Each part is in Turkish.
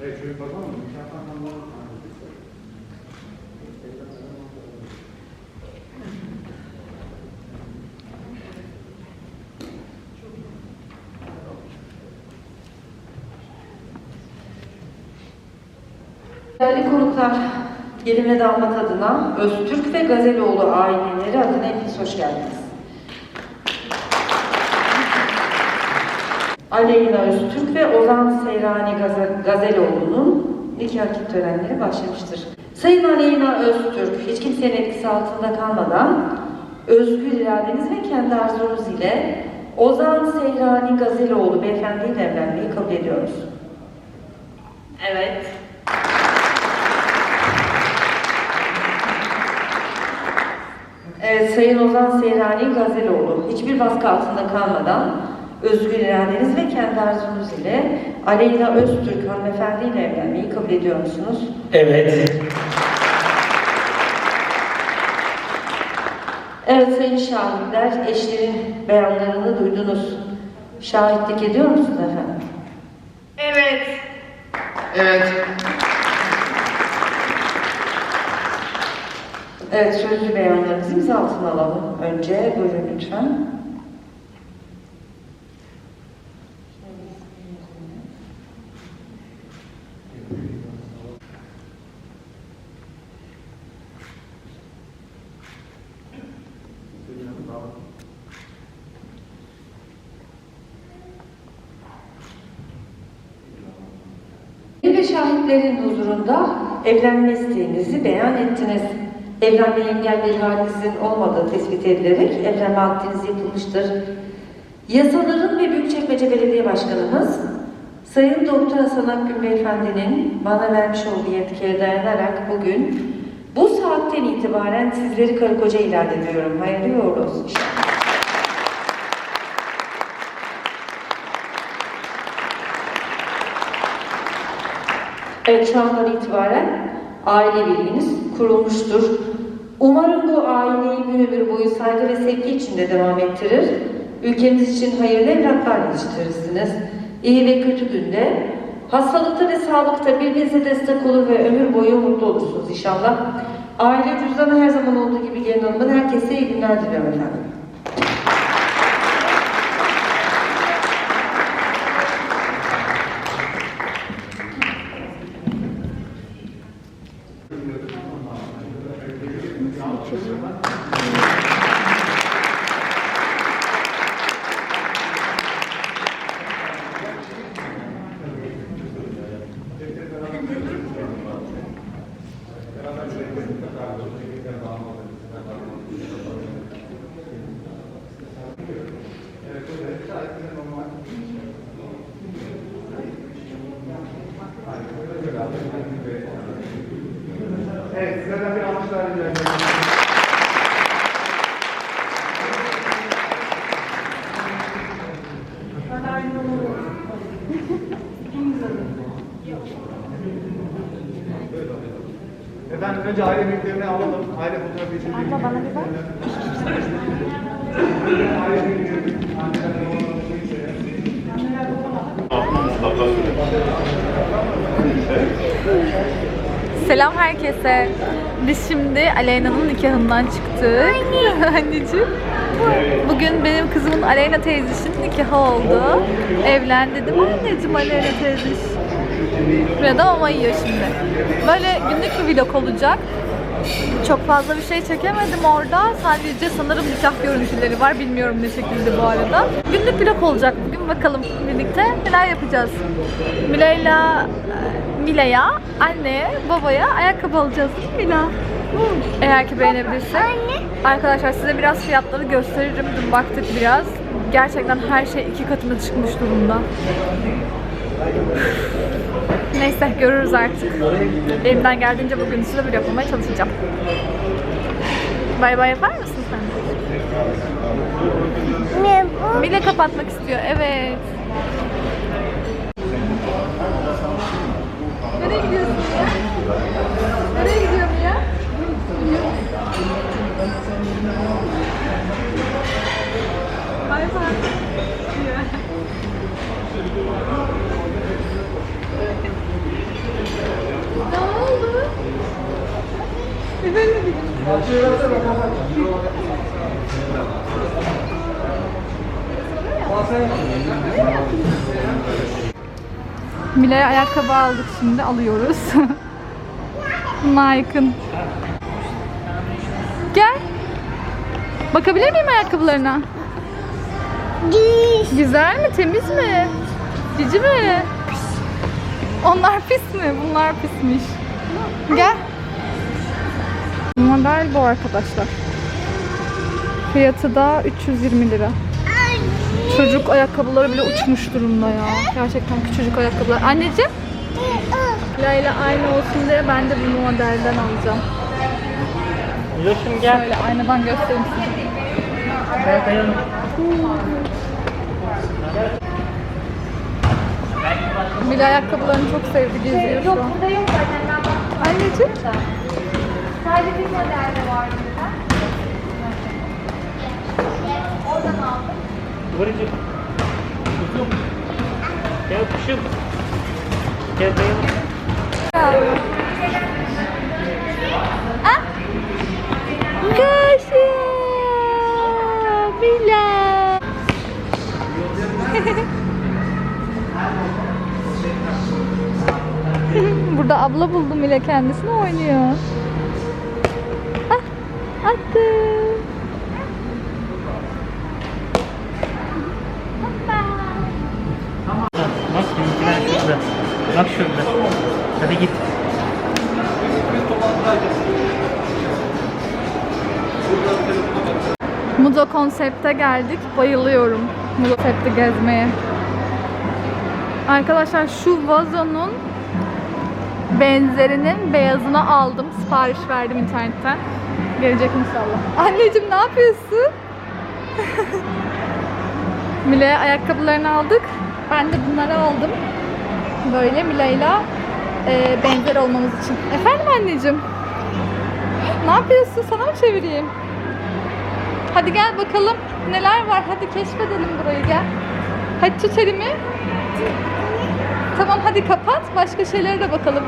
네, 저희 봐서 약간 한번 Değerli konuklar, gelin ve damat adına Öztürk ve Gazeloğlu aileleri adına hepiniz hoş geldiniz. Aleyna Öztürk ve Ozan Seyrani Gaze- Gazeloğlu'nun nikah törenleri başlamıştır. Sayın Aleyna Öztürk, hiç kimsenin etkisi altında kalmadan özgür iradeniz ve kendi arzunuz ile Ozan Seyrani Gazeloğlu beyefendiyle evlenmeyi kabul ediyoruz. Evet. Sayın Ozan Seyrani Gazeloğlu, hiçbir baskı altında kalmadan özgür iradeniz ve kendi arzunuz ile Aleyna Öztürk hanımefendi ile evlenmeyi kabul ediyor musunuz? Evet. Evet sayın şahitler, eşlerin beyanlarını duydunuz. Şahitlik ediyor musunuz efendim? Evet. Evet. Evet, sözlü beyanlarınızı imza altına alalım. Önce buyurun lütfen. ve şahitlerin huzurunda evlenme isteğinizi beyan ettiniz. Evlenme engel bir halinizin olmadığı tespit edilerek evlenme akdiniz yapılmıştır. Yasaların ve Büyükçekmece Belediye Başkanımız Sayın Doktor Hasan Akgün Beyefendi'nin bana vermiş olduğu yetkiye dayanarak bugün bu saatten itibaren sizleri karı koca ilan ediyorum. Hayırlı uğurlu olsun. Evet şu andan itibaren aile birliğiniz kurulmuştur. Umarım bu aileyi bir ömür boyu saygı ve sevgi içinde devam ettirir. Ülkemiz için hayırlı evlatlar yetiştirirsiniz. İyi ve kötü günde, hastalıkta ve sağlıkta birbirinize destek olur ve ömür boyu mutlu olursunuz inşallah. Aile cüzdanı her zaman olduğu gibi gelin hanımın herkese iyi günler diliyorum efendim. Evet, sizlerden bir alkışlar rica ediyorum. Efendim önce aile büyüklerini alalım. Aile fotoğrafı için. Abla bana bir bak. Aile büyükleri, anneler, babalar, şeyse. Selam herkese. Biz şimdi Aleyna'nın nikahından çıktık. Anneciğim. Bugün benim kızımın Aleyna teyzesinin nikahı oldu. Evlendi değil mi anneciğim Aleyna teyzesi? Buraya da mama yiyor şimdi. Böyle günlük bir vlog olacak. Çok fazla bir şey çekemedim orada. Sadece sanırım nikah görüntüleri var. Bilmiyorum ne şekilde bu arada. Günlük vlog olacak bugün. Bakalım birlikte neler yapacağız. Mila'yla Mila'ya, anneye, babaya ayakkabı alacağız değil mi Mila? Eğer ki beğenebilirse. Arkadaşlar size biraz fiyatları gösteririm. Dün baktık biraz. Gerçekten her şey iki katına çıkmış durumda. Neyse görürüz artık. Elimden geldiğince bugün size bir yapmaya çalışacağım. Bay bay yapar mısın sen? Mila kapatmak istiyor. Evet. Nereye gidiyorsun ya? Nereye gidiyorum ya? Bay bay. Ne oldu? Efendim? Mila'ya ayakkabı aldık şimdi alıyoruz. Nike'ın. Gel. Bakabilir miyim ayakkabılarına? Güzel mi? Temiz mi? Cici mi? Onlar pis mi? Bunlar pismiş. Gel. Model bu arkadaşlar. Fiyatı da 320 lira. Çocuk ayakkabıları bile uçmuş durumda ya. Gerçekten küçücük ayakkabılar. Anneciğim. Layla aynı olsun diye ben de bu modelden alacağım. Yoşum gel. Şöyle aynadan göstereyim size. Mila ayakkabılarını çok sevdi geziyor şu an. Yok burada yok zaten. Anneciğim. Sadece bir modelde var burada. Oradan aldım. Kıvırcık. Kuzum. Gel kuşum. Gel. Ah. Kaşa. Mila. Burada abla buldum ile kendisini oynuyor. Ah, attı. Bak bizimkiler şurada. Bak şurada. Hadi git. Mudo konsepte geldik. Bayılıyorum Mudo konsepti gezmeye. Arkadaşlar şu vazonun benzerinin beyazını aldım. Sipariş verdim internetten. Gelecek inşallah. Anneciğim ne yapıyorsun? Mile'ye ayakkabılarını aldık. Ben de bunları aldım. Böyle Mile'yle e, benzer olmamız için. Efendim anneciğim? Ne yapıyorsun? Sana mı çevireyim? Hadi gel bakalım neler var. Hadi keşfedelim burayı gel. Hadi tut elimi. Tamam hadi kapat. Başka şeylere de bakalım.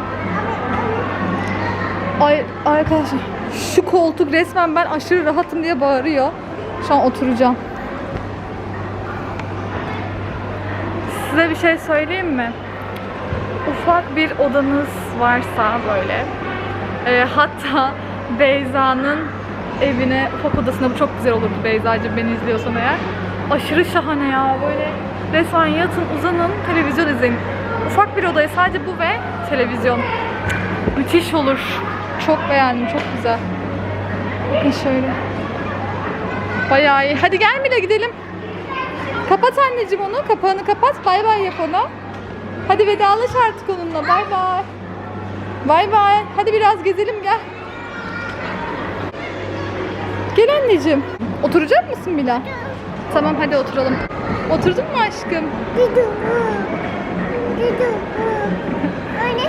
Ay arkadaşlar şu koltuk resmen ben aşırı rahatım diye bağırıyor. Şu an oturacağım. Size bir şey söyleyeyim mi? Ufak bir odanız varsa böyle e, hatta Beyza'nın evine, ufak odasına bu çok güzel olurdu Beyza'cığım beni izliyorsan eğer. Aşırı şahane ya böyle resmen yatın uzanın televizyon izleyin. Ufak bir odaya sadece bu ve televizyon. Müthiş olur. Çok beğendim çok güzel. Bakın şöyle. Bayağı iyi. Hadi gel Mila gidelim. Kapat anneciğim onu. Kapağını kapat. Bay bay yap ona. Hadi vedalaş artık onunla. Bay bay. Bay bay. Hadi biraz gezelim gel. Gel anneciğim. Oturacak mısın Mila? Tamam hadi oturalım. Oturdun mu aşkım?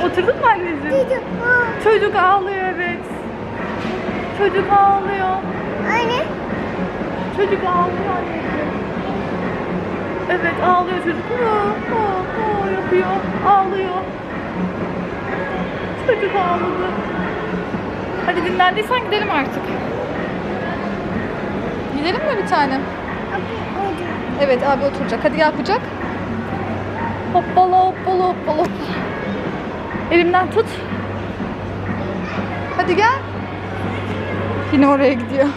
Oturdun mu anneciğim? Çocuk ağlıyor evet. Çocuk ağlıyor. Çocuk ağlıyor anneciğim. Evet ağlıyor çocuk. Yapıyor. Ağlıyor. Çocuk ağladı. Hadi dinlendiysen gidelim artık. Gidelim mi bir tane? Evet abi oturacak. Hadi gel kucak. Hoppala hoppala. hoppala. Elimden tut. Hadi gel. Yine oraya gidiyor.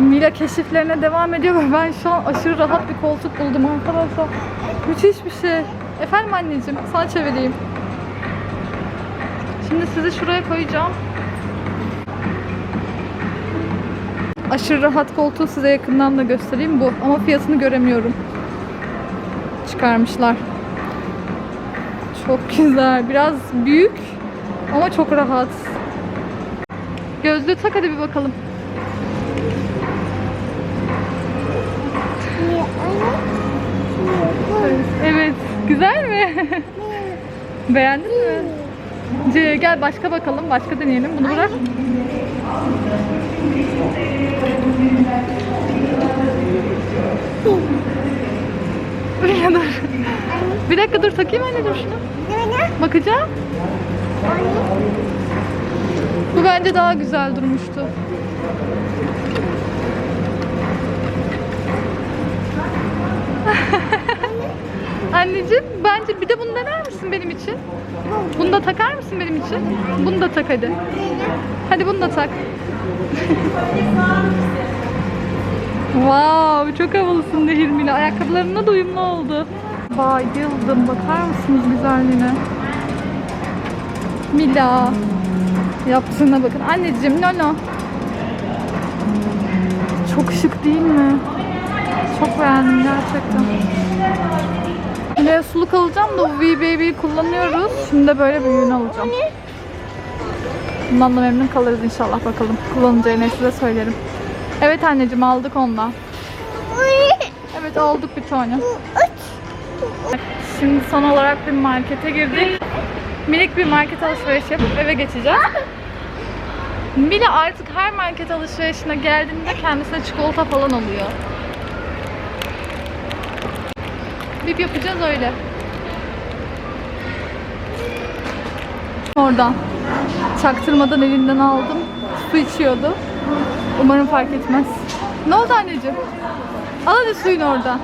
Mila keşiflerine devam ediyor ve ben şu an aşırı rahat bir koltuk buldum arkadaşlar. Müthiş bir şey. Efendim anneciğim sana çevireyim. Şimdi sizi şuraya koyacağım. Aşırı rahat koltuğu size yakından da göstereyim bu. Ama fiyatını göremiyorum. Çıkarmışlar. Çok güzel. Biraz büyük ama çok rahat. Gözlüğü tak hadi bir bakalım. Evet. Güzel mi? Beğendin mi? C, gel başka bakalım. Başka deneyelim. Bunu bırak. Dur. Bir dakika dur takayım anneciğim şunu. Bakacağım. Bu bence daha güzel durmuştu. Anneciğim bence bir de bunu dener misin benim için? Bunu da takar mısın benim için? Bunu da tak hadi. Hadi bunu da tak. wow, çok havalısın Nehir Mila. Ayakkabılarına da uyumlu oldu. Bayıldım. Bakar mısınız güzelliğine? Mila. Yaptığına bakın. Anneciğim, Nono. Çok şık değil mi? Çok beğendim gerçekten. Mila'ya suluk alacağım da bu V-Baby'yi kullanıyoruz. Şimdi de böyle büyüğünü alacağım. Bundan da memnun kalırız inşallah bakalım. Kullanınca yine size söylerim. Evet anneciğim aldık ondan. Evet aldık bir tane. Şimdi son olarak bir markete girdik. Minik bir market alışveriş yapıp eve geçeceğiz. Mila artık her market alışverişine geldiğinde kendisine çikolata falan alıyor. Bip yapacağız öyle. Oradan. Çaktırmadan elinden aldım. Su içiyordu. Umarım fark etmez. Ne oldu anneciğim? Al hadi suyunu oradan.